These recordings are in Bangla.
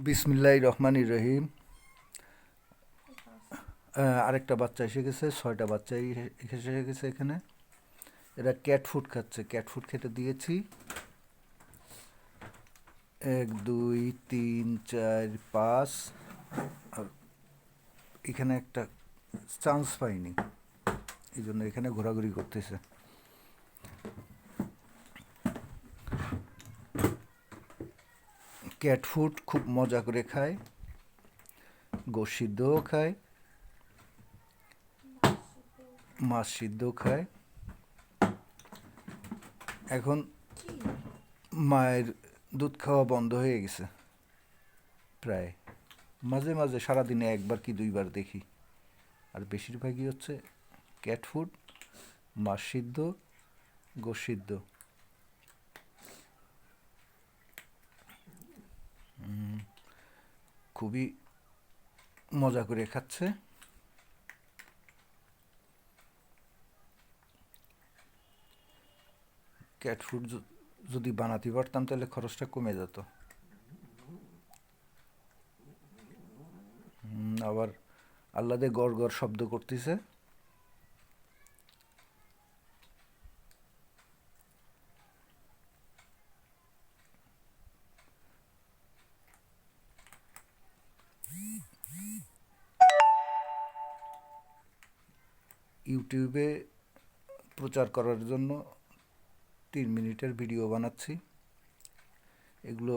বিসমিল্লাহ রহমানির রহিম। আরেকটা বাচ্চা এসে গেছে, ছয়টা বাচ্চা এ- এসে গেছে এখানে। এরা ক্যাট ফুড খাচ্ছে ক্যাট ফুড খেতে দিয়েছি। এক, দুই, তিন, চার, পাঁচ। আর এখানে একটা চান্স পাইনি। এই জন্য এখানে ঘোরাঘুরি করতেছে। ক্যাট ফুড খুব মজা করে খায়। গোশ সিদ্ধও খায়। মাছ সিদ্ধও খায়। এখন মায়ের দুধ খাওয়া বন্ধ হয়ে গেছে। প্রায় মাঝে মাঝে সারাদিনে একবার কি দুইবার দেখি। আর বেশিরভাগই হচ্ছে ক্যাট ফুড, মাছ সিদ্ধ, গোশ সিদ্ধ। খুবই মজা করে খাচ্ছে। ক্যাট ফুড যদি বানাতে পারতাম তাহলে খরচটা কমে যেত। আবার আল্লাদে গড় গড় শব্দ করতেছে। ইউটিউবে প্রচার করার জন্য তিন মিনিটের ভিডিও বানাচ্ছি। এগুলো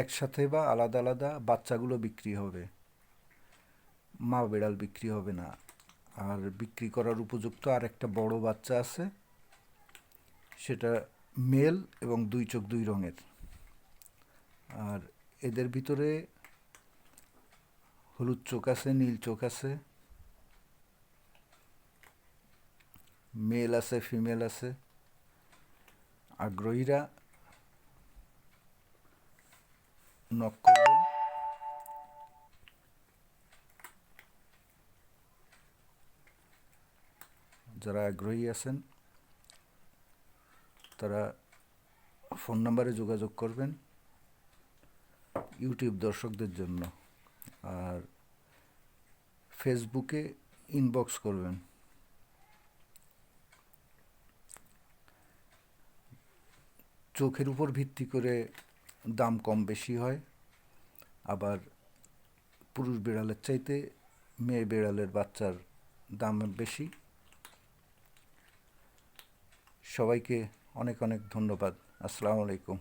একসাথে বা আলাদা আলাদা বাচ্চাগুলো বিক্রি হবে। মা বিড়াল বিক্রি হবে না। আর বিক্রি করার উপযুক্ত আর একটা বড় বাচ্চা আছে। সেটা মেল এবং দুই চোখ দুই রঙের। আর এদের ভিতরে হলুদ চোখ আছে, নীল চোখ আছে। মেল আছে, ফিমেল আছে, আগ্রহীরা নক করবেন। যারা আগ্রহী আছেন, তারা ফোন নাম্বারে যোগাযোগ করবেন ইউটিউব দর্শকদের জন্য। আর ফেসবুকে ইনবক্স করবেন। চোখের উপর ভিত্তি করে দাম কম বেশি হয়। আবার পুরুষ বিড়ালের চাইতে মেয়ে বিড়ালের বাচ্চার দাম বেশি। সবাইকে অনেক অনেক ধন্যবাদ। আসসালামু আলাইকুম।